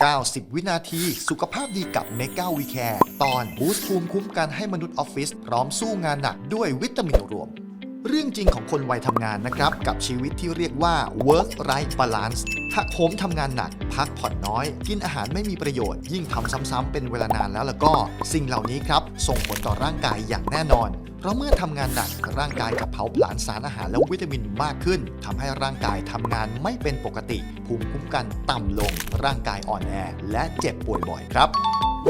90 วินาที สุขภาพดีกับเมกาวีแคร์ตอนบูสต์ภูมิคุ้มกันให้มนุษย์ออฟฟิศพร้อมสู้งานหนักด้วยวิตามินรวม เรื่องจริงของคนวัยทำงานนะครับ กับชีวิตที่เรียกว่า work life balance หักโหมทำงานหนัก พักผ่อนน้อย กินอาหารไม่มีประโยชน์ ยิ่งทำซ้ำๆเป็นเวลานานแล้วแล้วก็ สิ่งเหล่านี้ครับ ส่งผลต่อร่างกายอย่างแน่นอน เพราะเมื่อทำงานหนักร่างกายจะเผาผลาญสารอาหารและวิตามินมากขึ้นทำให้ร่างกายทำงานไม่เป็นปกติ ภูมิคุ้มกันต่ำลง ร่างกายอ่อนแอและเจ็บป่วยบ่อยครับ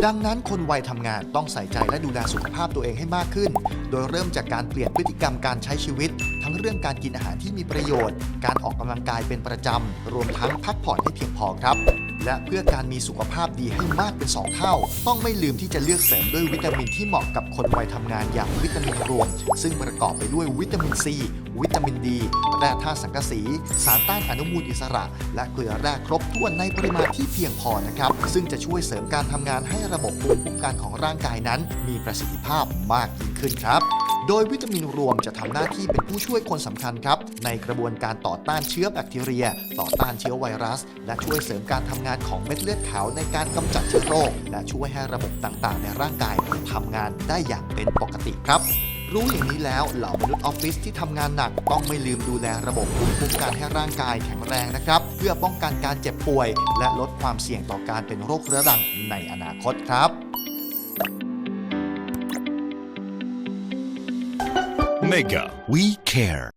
ดังนั้นคนวัยทำงานต้องใส่ใจและดูแลสุขภาพตัวเองให้มากขึ้น โดยเริ่มจากการเปลี่ยนพฤติกรรมการใช้ชีวิต ทั้งเรื่องการกินอาหารที่มีประโยชน์ การออกกำลังกายเป็นประจำ รวมทั้งพักผ่อนให้เพียงพอครับ และเพื่อการมีสุขภาพดีให้มากเป็น 2 เท่า ต้องไม่ลืมที่จะเลือกเสริมด้วยวิตามินที่เหมาะกับคนวัยทำงานอย่างวิตามินรวม ซึ่งประกอบไปด้วยวิตามินซีวิตามินดีแร่ธาตุสังกะสี สารต้านอนุมูลอิสระ และเกลือแร่ครบถ้วนในปริมาณที่เพียงพอนะครับ ซึ่งจะช่วยเสริมการทำงานให้ระบบภูมิคุ้มกันของร่างกายนั้น มีประสิทธิภาพมากยิ่งขึ้นครับ โดยวิตามินรวมจะทำหน้าที่เป็นผู้ช่วยคนสำคัญครับ ในกระบวนการต่อต้านเชื้อแบคทีเรีย ต่อต้านเชื้อไวรัส และช่วยเสริมการทำงานของเม็ดเลือดขาวในการกำจัดเชื้อโรค และช่วยให้ระบบต่างๆ ในร่างกายทำงานได้อย่างเป็นปกติครับรู้อย่างนี้แล้วเหล่ามนุษย์ออฟฟิศที่ทำงานหนักต้องไม่ลืมดูแลระบบภูมิคุ้มกันให้ร่างกายแข็งแรงนะครับ เพื่อป้องกันการเจ็บป่วย และลดความเสี่ยงต่อการเป็นโรคเรื้อรังในอนาคตครับ Mega We Care